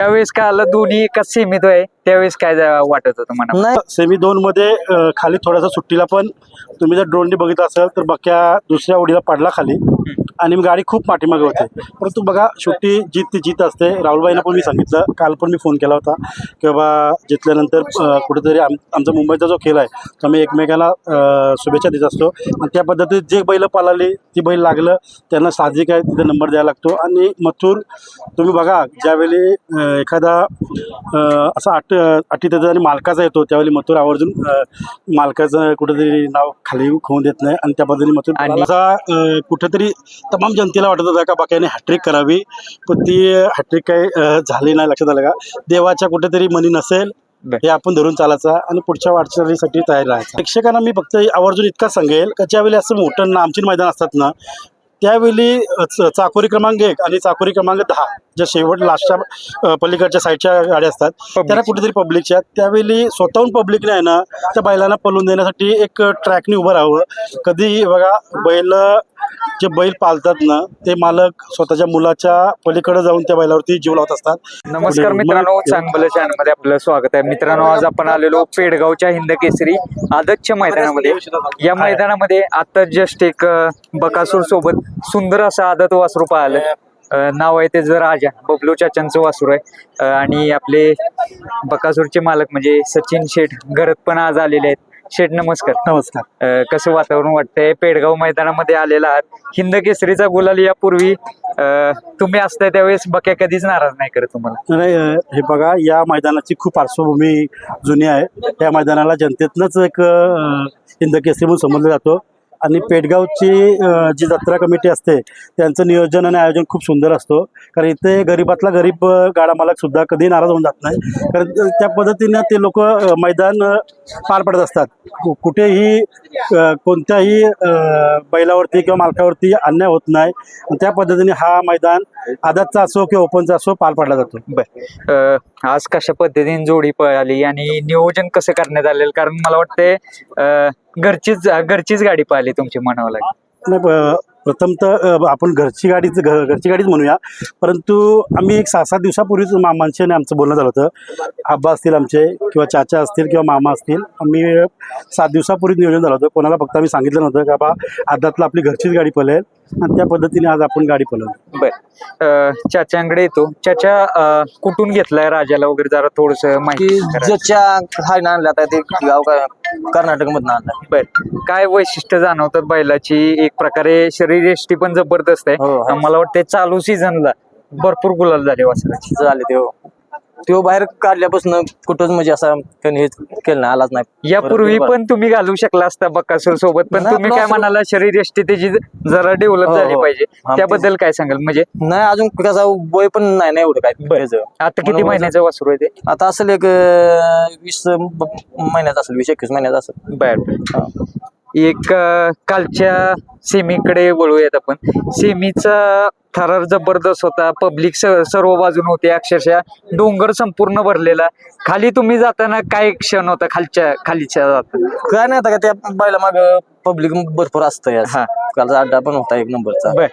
त्यावेळेस काय आलं दोन्ही एकच सीमित आहे त्यावेळेस काय वाटत होतं मला नाही सेमी दोन मध्ये खाली थोडासा सुट्टीला पण तुम्ही जर ड्रोनने बघितलं असेल तर बक्या दुसऱ्या ओढीला पडला खाली. आणि गाडी खूप पाठीमागे होते. परंतु बघा शेवटी जीत ती जीत असते राहुलबाईंना पण मी सांगितलं. काल पण मी फोन केला होता की बाबा जितल्यानंतर कुठेतरी आम आमचा मुंबईचा जो खेळ आहे तो आम्ही एकमेकाला शुभेच्छा देत असतो. आणि त्या पद्धतीत जे बैल पळाली ती बैल लागलं त्यांना साहजिक आहे तिथे नंबर द्यायला लागतो. आणि मथुर तुम्ही बघा ज्यावेळी एखादा असा आट अटी त्याचा आणि मालकाचा येतो त्यावेळी मथुर आवर्जून मालकाचं कुठेतरी नाव खाली होऊन देत नाही. आणि त्या पद्धतीने मथुर कुठेतरी तमाम जनतेला वाटत होतं का बाक्याने हॅट्रिक करावी. पण ती हॅट्रिक काही झाली नाही लक्षात आलं का? देवाच्या कुठेतरी मनी नसेल. हे आपण धरून चालायचा आणि पुढच्या वाटचालीसाठी तयार राहायचं. प्रेक्षकांना मी फक्त आवर्जून इतकाच सांगेल का ज्यावेळी असं मोठं नामचीन मैदान असतात ना त्यावेळी चाकोरी क्रमांक एक आणि चाकोरी क्रमांक दहा ज्या शेवट लास्टच्या पलीकडच्या साईडच्या गाड्या असतात त्याला कुठेतरी पब्लिकच्या त्यावेळी स्वतःहून पब्लिकने आहे ना त्या बैलांना पळून देण्यासाठी एक ट्रॅकने उभं राहावं. कधी बघा बैल जे बैल पालतात ना ते मालक स्वतःच्या मुलाच्या पलीकडे जाऊन त्या बैलावरती जीव लावत असतात. नमस्कार मित्रांनो चांगलं चॅनलमध्ये आपलं स्वागत आहे. मित्रांनो आज आपण आलेलो पेडगावच्या हिंद केसरी आदतच्या मैदानामध्ये. या मैदानामध्ये आता जस्ट एक बकासूर सोबत सुंदर असं आदत वासरू पाहिलं. नाव आहे त्याचं राजा. बबलू चाचांचं वासरू आहे. आणि आपले बकासूरचे मालक म्हणजे सचिन शेठ घरात पण आज आलेले आहेत. शेठ नमस्कार. नमस्कार. कसं वातावरण वाटतंय? पेडगाव मैदानामध्ये आलेला आहात. हिंद केसरीचा गुलाल यापूर्वी तुम्ही असताय त्यावेळेस बक्या कधीच नाराज नाही करत तुम्हाला? नाही हे बघा या मैदानाची खूप पार्श्वभूमी जुनी आहे. त्या मैदानाला जनतेतनंच एक हिंद केसरी म्हणून समजलं जातो. आणि पेटगावची जी जत्रा कमिटी असते त्यांचं नियोजन आणि आयोजन खूप सुंदर असतो. कारण इथे गरीबातला गरीब गाडा मालकसुद्धा कधी नाराज होऊन जात नाही. कारण त्या पद्धतीनं ते लोक मैदान पार पडत असतात. कुठेही कोणत्याही बैलावरती किंवा मालकावरती अन्याय होत नाही. त्या पद्धतीने हा मैदान आदातचा असो किंवा ओपनचा असो पार पाडला जातो. बर. आज कशा पद्धतीने जोडी पळाली आणि नियोजन कसं करण्यात आलेलं? कारण मला वाटतंय घरचीच घरचीच गाडी पाहिली तुमची म्हणावं लागेल. नाही प- प्रथमतः आपण घरची गाडीच घर घरची गाडीच म्हणूया. परंतु आम्ही एक सहा सात दिवसापूर्वीच मामांशी आणि आमचं बोलणं झालं होतं. आब्बा असतील आमचे किंवा चाचा असतील किंवा मामा असतील आम्ही सात दिवसापूर्वी नियोजन झालं होतं. कोणाला फक्त आम्ही सांगितलं नव्हतं का बाबा आदातला आपली घरचीच गाडी पळेल. आणि त्या पद्धतीने आज आपण गाडी पळवली. बर. अं, चाचांकडे येतो. चाचा अं, कुठून घेतलाय राजाला वगैरे जरा थोडस की माहिती करा. ज्याच्या हाय आणलं आता ते गाव कर्नाटक मधून आणलं. बर. काय वैशिष्ट्य जाणवतात बैलाची? एक प्रकारे शरीरयष्टी पण जबरदस्त आहे. हो, हो. मला वाटतं चालू सीझनला भरपूर गुलाल झाले वासराची. झाले ते हो. तो बाहेर काढल्यापासून कुठंच म्हणजे असा त्याने केलं नाही आलाच नाही. यापूर्वी पण तुम्ही घालू शकला असता बक्कासूर सोबत पण तुम्ही काय म्हणाला शरीर यष्टी त्याची जरा डेव्हलप हो, झाली हो. पाहिजे. हा, त्याबद्दल काय सांगाल? म्हणजे नाही अजून कसा वय पण नाही ना एवढं काय. त्याचं. आता किती म्हणून महिन्याचं वासरू आहे ते? आता असेल एक अं, वीस ब- महिन्यात असेल वीस एकवीस महिन्यात असेल. बर. एक कालच्या सेमीकडे वळूयात आपण. सेमीचा थरार जबरदस्त होता. पब्लिक सर्व बाजून होते. अक्षरशः डोंगर संपूर्ण भरलेला. खाली तुम्ही जाताना काय क्षण होता खालच्या खालीच्या जाताना? काय नाही आता का त्या बायला माग पब्लिक भरपूर असतं हा. कालचा अड्डा पण होता एक नंबरचा. बर.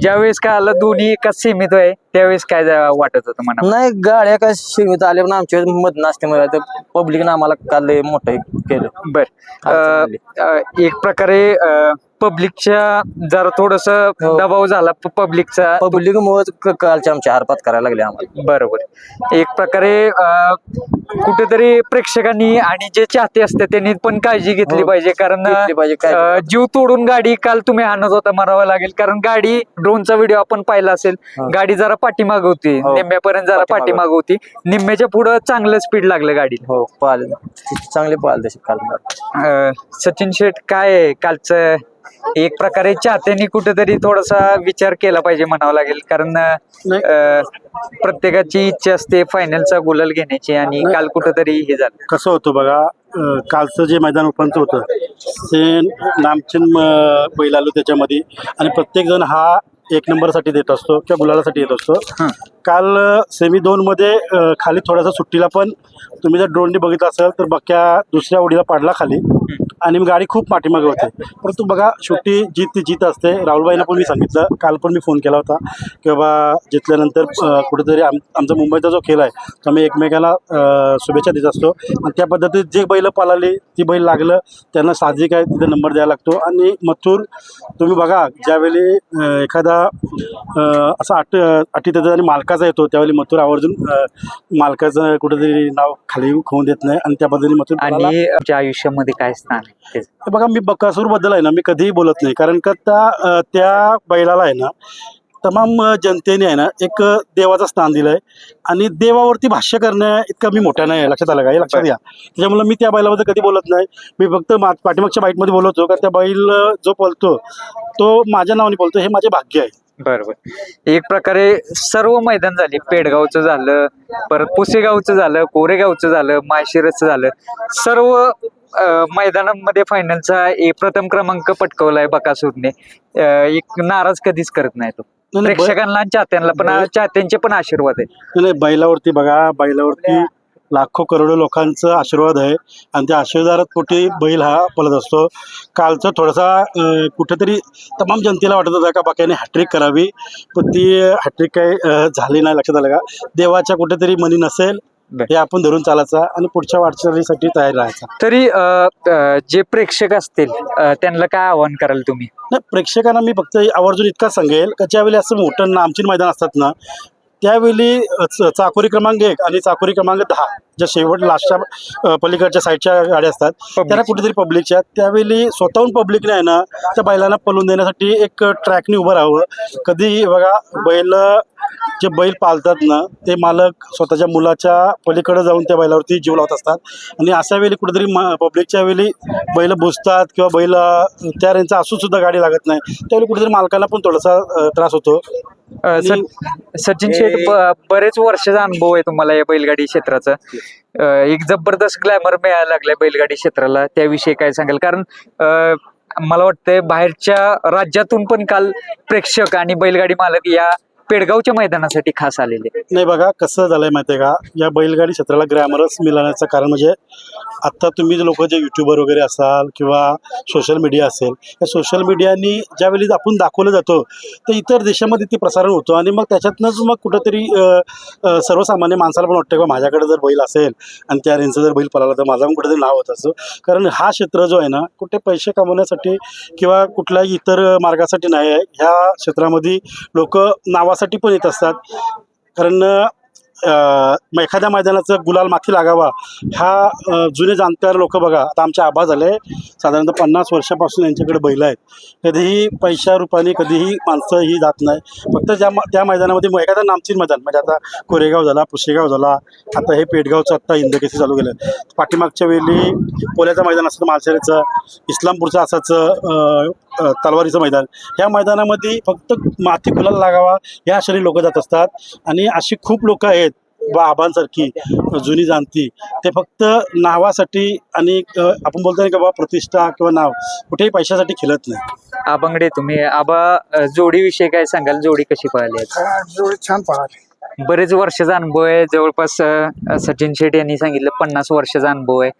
ज्यावेळेस काय आलं दोन्ही एकाच सीमित आहे त्यावेळेस काय जा- वाटत होतं म्हणा नाही गाड्या काय सीमित आल्या पण आमच्या मला तर पब्लिकनं आम्हाला काल लय मोठं हे केलं. बर. अडचण आली. एक प्रकारे पब्लिकच्या जरा थोडस हो. दबाव झाला पब्लिकचा पब्लिक मुळे कालच्या आमच्या हारपात करायला लागले आम्हाला बरोबर एक प्रकारे कुठेतरी प्रेक्षकांनी आणि जे चाहते असते त्यांनी पण काळजी घेतली हो. पाहिजे कारण जीव तोडून गाडी काल तुम्ही आणत होता म्हणावं लागेल कारण गाडी ड्रोनचा व्हिडिओ आपण पाहिला असेल. गाडी जरा पाठीमाग होती हो. निम्म्यापर्यंत जरा. पाठीमाग होती निम्म्याच्या पुढं चांगलं स्पीड लागलं गाडीला हो चांगले काल अ, सचिन शेठ काय कालचं एक प्रकारे चाहत्यांनी कुठेतरी थोडासा विचार केला पाहिजे म्हणावं लागेल कारण. अ, प्रत्येकाची इच्छा असते फायनलचा गुलाल घेण्याची आणि. काल कुठेतरी हे झालं कसं होतं बघा अ, कालचं जे मैदान ओपनचं होतं ते नामचीन बैल आलो त्याच्यामध्ये आणि प्रत्येकजण हा एक नंबरसाठी देत असतो किंवा गुलालासाठी येत असतो हं. काल सेमी दोन मध्ये अ, खाली थोडासा सुट्टीला पण तुम्ही जर ड्रोनने बघितलं असेल तर बक्या दुसऱ्या उडीला पडला खाली आणि गाडी खूप पाठीमागे होते. परंतु बघा शेवटी जीत ती जीत असते. राहुलबाईंना पण मी सांगितलं. काल पण मी फोन केला होता. की बाबा जितल्यानंतर कुठेतरी आम आमचा मुंबईचा जो खेळ आहे तो आम्ही एकमेकाला शुभेच्छा देत असतो. आणि त्या पद्धतीत जे बैल पळाली ती बैल लागलं त्यांना साहजिक आहे तिथे नंबर द्यायला लागतो. आणि मथुर तुम्ही बघा ज्यावेळी एखादा असा अट अटी त्याचा आणि मालकाचा येतो त्यावेळी मथुर आवर्जून मालकाचं कुठेतरी नाव खाली होऊन देत नाही. आणि त्या पद्धतीने मथुर आणि आयुष्यामध्ये काय स्थान त्याचं? हे बघा मी बकासूरबद्दल आहे ना मी कधीही बोलत नाही. कारण का त्या अं, त्या बैलाला आहे ना तमाम अं, जनतेने आहे ना एक अं, देवाचं स्थान दिलं आहे आणि देवावरती भाष्य करणं इतकं मी मोठ्या नाही आहे. लक्षात आलं का? हे लक्षात घ्या. त्याच्यामुळे मी त्या बैलाबद्दल कधी बोलत नाही. मी फक्त मा पाठीमागच्या बाईटमध्ये बोलतो का त्या बैल अं, जो पळतो तो माझ्या नावाने बोलतो हे माझे भाग्य आहे. बरोबर एक प्रकारे सर्व मैदान झाली. पेडगावचं झालं परत पुसेगावचं झालं कोरेगावचं झालं माळशिरसचं झालं. सर्व मैदानामध्ये फायनलचा एक प्रथम क्रमांक पटकवलाय बकासूरने. एक नाराज कधीच करत नाही तो. प्रेक्षकांना चाहत्यांना पण चाहत्यांचे पण आशीर्वाद आहे बैलावरती बघा बैलावरती लाखो करोडो लोकांचा आशीर्वाद आहे. आणि त्या आशीर्वादात पोटी बैल हा पळत असतो. कालचं थोडासा कुठेतरी तमाम जनतेला वाटत होता का बाक्याने हॅट्रिक करावी. पण ती हॅट्रिक काही झाली नाही लक्षात आलं का? देवाच्या कुठेतरी मनी नसेल. हे आपण धरून चालायचा आणि पुढच्या वाटचालीसाठी तयार राहायचा. तरी अं, अं, जे प्रेक्षक असतील अं, त्यांना काय आवाहन कराल तुम्ही? नाही प्रेक्षकांना मी फक्त आवर्जून इतका सांगेल का ज्यावेळी असं मोठं नामचीन मैदान असतात ना त्यावेळी अ, च- चाकोरी क्रमांक एक आणि चाकोरी क्रमांक दहा ज्या शेवट लास्टच्या अ, पलीकडच्या साईडच्या गाड्या असतात त्यांना कुठेतरी पब्लिकच्या त्यावेळी स्वतःहून पब्लिकने आहे ना त्या बैलांना पळून देण्यासाठी एक ट्रॅकने उभं राहावं. कधी बघा बैल जे बैल पालतात ना ते मालक स्वतःच्या मुलाच्या पलीकडे जाऊन त्या बैलावरती जीव लावत असतात. आणि अशा वेळी कुठेतरी पब्लिकच्या वेळी बैल बुजतात किंवा बैल त्या रेंजचा असून सुद्धा गाडी लागत नाही. त्यावेळी कुठेतरी मालकाला पण थोडासा त्रास होतो. सचिन शेठ बरेच वर्षाचा अनुभव आहे तुम्हाला या बैलगाडी क्षेत्राचा. एक जबरदस्त ग्लॅमर मिळायला लागलाय बैलगाडी क्षेत्राला. त्याविषयी काय सांगाल? कारण मला वाटतंय बाहेरच्या राज्यातून पण काल प्रेक्षक आणि बैलगाडी मालक या पेडगावच्या मैदानासाठी खास आलेले. नाही बघा कसं झालंय माहितीये का? या बैलगाडी क्षेत्राला ग्रॅमरच मिळण्याचं कारण म्हणजे आत्ता तुम्ही लोक जे युट्यूबर वगैरे असाल किंवा सोशल मीडिया असेल या सोशल मीडियानी ज्यावेळी आपण दाखवलं जातो तर इतर देशामध्ये ते प्रसारण होतो आणि मग त्याच्यातनंच मग कुठंतरी सर्वसामान्य माणसाला पण वाटतं की माझ्याकडे जर बैल असेल आणि त्या रेंजचं जर बैल पळाला तर माझा पण कुठेतरी नाव होत असतो कारण हा क्षेत्र जो आहे ना कुठे पैसे कमवण्यासाठी किंवा कुठल्याही इतर मार्गासाठी नाही आहे ह्या क्षेत्रामध्ये लोक नावासाठी पण येत असतात. कारण एखाद्या मैदानाचं गुलाल माथी लागावा ह्या जुने जाणकार लोक बघा आता आमचे आबा झाले साधारणतः पन्नास वर्षापासून यांच्याकडे बैल आहेत. कधीही पैशा रूपाने कधीही माणसं ही जात नाही. फक्त ज्या म- त्या मैदानामध्ये मग एखादा नामचीन मैदान म्हणजे आता कोरेगाव झाला पुशेगाव झाला आता हे पेटगावचं आत्ता हिंदकेसी चालू केलं पाठीमागच्या वेळी पोल्याचं मैदान असतं मालशेरीचं इस्लामपूरचं असायचं तलवारीचं मैदान. ह्या मैदानामध्ये फक्त माती गुलाल लागावा या आशाने लोक जात असतात. आणि अशी खूप लोक आहेत बा आबांसारखी जुनी जाणती. ते फक्त नावासाठी आणि आपण बोलतो ना की बाबा प्रतिष्ठा किंवा नाव कुठेही पैशासाठी खेळत नाही. आबांकडे तुम्ही आबा जोडीविषयी काय सांगाल? जोडी कशी पाहिली जोडी छान पळाली. बरेच वर्षाचा अनुभव आहे. जवळपास सचिन शेठ यांनी सांगितलं पन्नास वर्षाचा अनुभव आहे.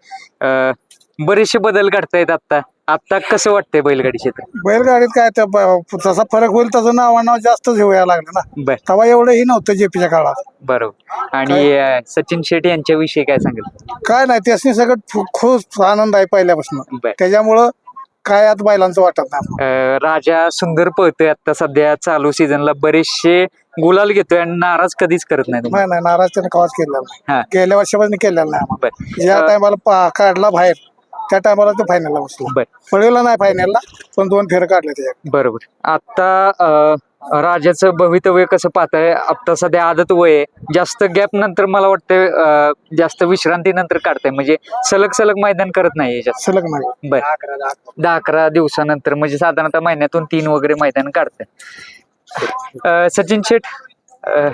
बरेचसे बदल घडतायत आता आता कसं वाटतंय बैलगाडी क्षेत्र बैलगाडीत काय ब- तसा फरक होईल तसं नावा नाव जास्तच हे व्हायला लागलं ना. बर. तेव्हा एवढंही नव्हतं जेपीच्या काळात. बरोबर. आणि अं, सचिन शेठ यांच्याविषयी काय सांगाल? काय नाही त्यासनी सगळं खूप आनंद आहे पहिल्यापासून. बर. त्याच्यामुळं काय आता बैलांचं वाटत नाही अं, राजा सुंदर पळतोय आता सध्या चालू सीझनला बरेचसे गुलाल घेतोय आणि नाराज कधीच करत नाही. नाही नाही नाराज त्याने कवाच केलेला हा. नाही गेल्या वर्षापासून केलेला नाही आम्हाला. बर. ज्या अं, टायमाला काढला बाहेर. त्या टायमाला तो फायनलला बसला. बर. पळवला नाही फायनलला पण दोन फेर काढले त्याच्या बरोबर. आता अं, राजाचं भवितव्य कसं पाहताय? आता सध्या आदत वय आहे. जास्त गॅप नंतर मला वाटतं अं, जास्त विश्रांती नंतर काढताय. म्हणजे सलग सलग मैदान करत नाही याच्यात सलग नाही बर. दहा अकरा दिवसानंतर म्हणजे साधारणतः महिन्यातून तीन वगैरे मैदान काढताय. अं, सचिन शेठ अं,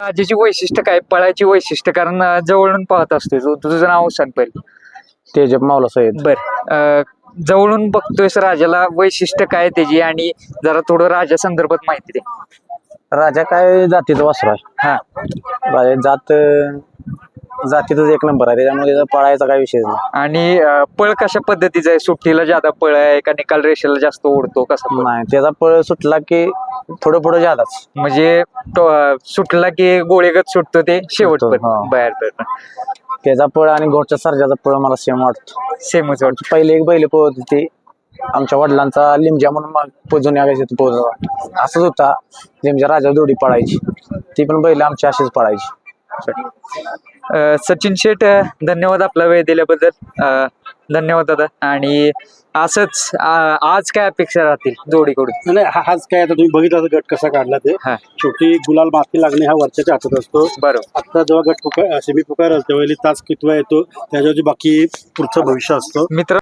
राजाची वैशिष्ट्य काय? पळायची वैशिष्ट्य? कारण अं, जवळून पाहत असतोय. तू तुझं नाव सांग पहिले. तेजप मावला साहेब. बर. अं, जवळून बघतोयस राजाला वैशिष्ट्य काय त्याची आणि जरा थोडं राजा संदर्भात माहिती दे. राजा काय जातीचं वासरू. आहे हा. राजा जात अं, जातीतच एक नंबर आहे त्याच्यामुळे त्याचा पळायचा काही विषय नाही. आणि अं, पळ कशा पद्धतीचा आहे? सुट्टीला ज्यादा पळ आहे का निकाल रेषेला जास्त ओढतो कसा पळ? नाही त्याचा पळ सुटला की थोडं पुढे जादाच म्हणजे तो, अं, सुटला की गोळेगत सुटतो ते शेवट सुटतो. बाहेर त्याचा पळ आणि घोटच्या सर्जाचा पळ मला सेम वाटतो. सेमच वाटतो. पहिले एक बैल पळत होती आमच्या वडिलांचा लिमजा म्हणून मग जुन्या गायचे पोहत होता असंच होता. लिमजा राजा जोडी पळायची. ती पण बैल आमची अशीच पळायची. सचिन शेठ अं, धन्यवाद आपला वेळ दिल्याबद्दल. धन्यवाद दादा. आणि असंच आज काय अपेक्षा राहतील जोडीकडून? नाही हा- हाच काय आता तुम्ही बघितला गट कसा काढला ते. शेवटी गुलाल माती लागणे हा वरच्याच्या हातात असतो. बरोबर. आता जेव्हा गट पुकार सेमी पुकार त्यावेळी तास कितवा येतो त्याच्यावरती बाकी पुढचं भविष्य असतं. मित्र